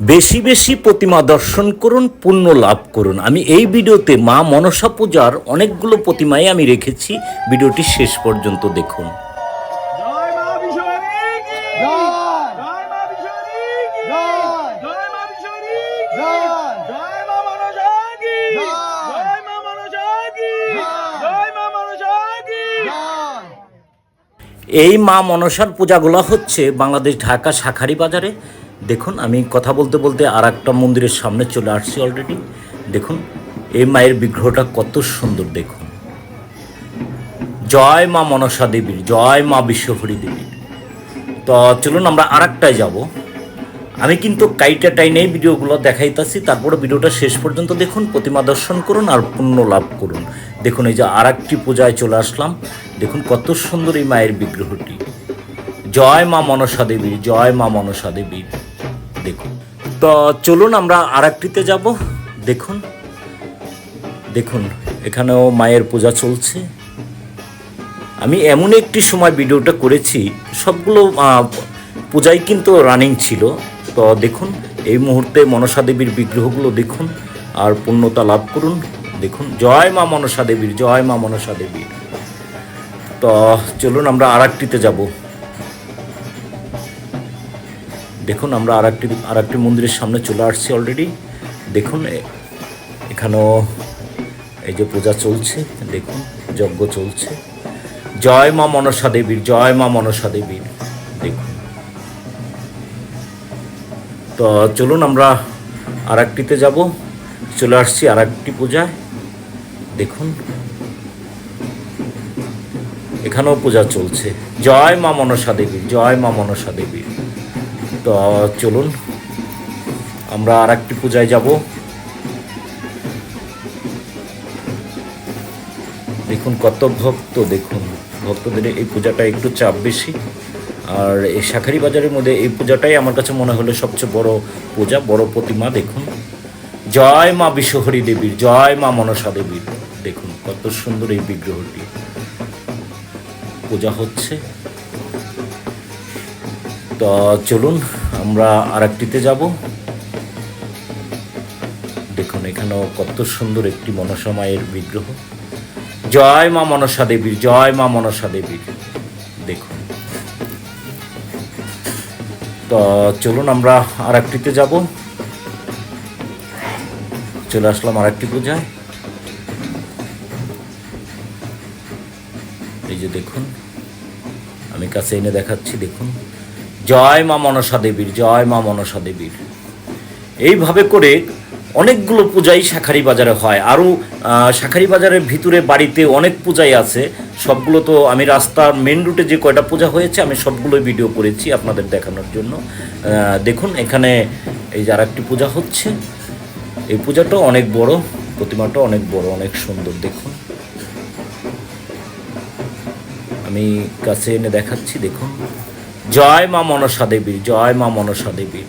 বেশি বেশি প্রতিমা দর্শন করুন পুণ্য লাভ করুন। আমি এই ভিডিওতে মা মনসা পূজার অনেকগুলো প্রতিমাই আমি রেখেছি। ভিডিওটি শেষ পর্যন্ত দেখুন। জয় মা বিশ্বরী কি জয়। জয় মা বিশ্বরী কি জয়। জয় মা বিশ্বরী কি জয়। জয় মা মনসা কি জয়। জয় মা মনসা কি জয়। জয় মা মনসা কি জয়! এই মা মনসার পূজাগুলো হচ্ছে বাংলাদেশ ঢাকা শাখারি বাজারে। দেখুন, আমি কথা বলতে বলতে আর একটা মন্দিরের সামনে চলে আসছি অলরেডি দেখুন, এই মায়ের বিগ্রহটা কত সুন্দর, দেখুন। জয় মা মনসা দেবীর জয় মা বিশ্বহরী দেবীর তো চলুন, আমরা আর একটায় যাব। আমি কিন্তু কাইটা টাইনেই ভিডিওগুলো দেখাইতাছি, তারপরে ভিডিওটা শেষ পর্যন্ত দেখুন, প্রতিমা দর্শন করুন আর পুণ্য লাভ করুন। দেখুন, এই যে আর একটি পূজায় চলে আসলাম। দেখুন, কত সুন্দর এই মায়ের বিগ্রহটি। জয় মা মনসা দেবীর জয় মা মনসা দেবীর দেখুন। তো চলুন আমরা আর একটিতে যাব। দেখুন। দেখুন, এখানেও মায়ের পূজা চলছে। আমি এমন একটি সময় ভিডিওটা করেছি, সবগুলো পূজাই কিন্তু রানিং ছিল। তো দেখুন, এই মুহূর্তে মনসা দেবীর বিগ্রহগুলো দেখুন আর পূর্ণতা লাভ করুন। দেখুন, জয় মা মনসা দেবীর, জয় মা মনসা দেবীর। তো চলুন আমরা আর একটিতে যাব। দেখুন, আমরা আর একটি আর একটি মন্দিরের সামনে চলে আসছি অলরেডি দেখুন এখানেও এই যে পূজা চলছে, দেখুন, যজ্ঞ চলছে। জয় মা মনসা দেবীর, জয় মা মনসা দেবীর, দেখুন। তো চলুন, আমরা আর একটিতে যাব। চলে আসছি আর একটি পূজায়। দেখুন, এখানেও পূজা চলছে। জয় মা মনসা দেবীর, জয় মা মনসা দেবীর। তো, চলুন। আমরা আর একটি পূজায় যাব। দেখুন, কত ভক্ত, দেখুন। ভক্তদের এই পূজাটা একটু চাপ বেশি। আর এই শাখারি বাজারের মধ্যে এই পূজাটাই আমার কাছে মনে হলো সবচেয়ে বড় পূজা, বড় প্রতিমা, দেখুন। জয় মা বিশ্বহরী দেবীর, জয় মা মনসা দেবীর। দেখুন, কত সুন্দর এই বিগ্রহটি। পূজা হচ্ছে। তো চলুন, আমরা আর একটিতে যাব। দেখুন, এখানেও কত সুন্দর একটি মনসা মায়ের বিগ্রহ। জয় মা মনসা দেবীর, জয় মা মনসা দেবীর। দেখুন। তো চলুন, আমরা আর একটিতে যাব। চলে আসলাম আর একটি পূজায়। এই যে দেখুন, আমি কাছে এনে দেখাচ্ছি, দেখুন। জয় মা মনসা দেবীর, জয় মা মনসা দেবীর। এইভাবে করে অনেকগুলো পূজাই শাখারি বাজারে হয়। আরও শাখারি বাজারের ভিতরে বাড়িতে অনেক পূজাই আছে। সবগুলো তো আমি রাস্তার মেন রুটে যে কয়টা পূজা হয়েছে, আমি সবগুলোই ভিডিও করেছি আপনাদের দেখানোর জন্য। দেখুন, এখানে এই যে একটি পূজা হচ্ছে। এই পূজাটাও অনেক বড় প্রতিমাটা অনেক বড়, অনেক সুন্দর, দেখুন। আমি কাছে এনে দেখাচ্ছি, দেখুন। জয় মা মনসা দেবী জয় মা মনসা দেবীর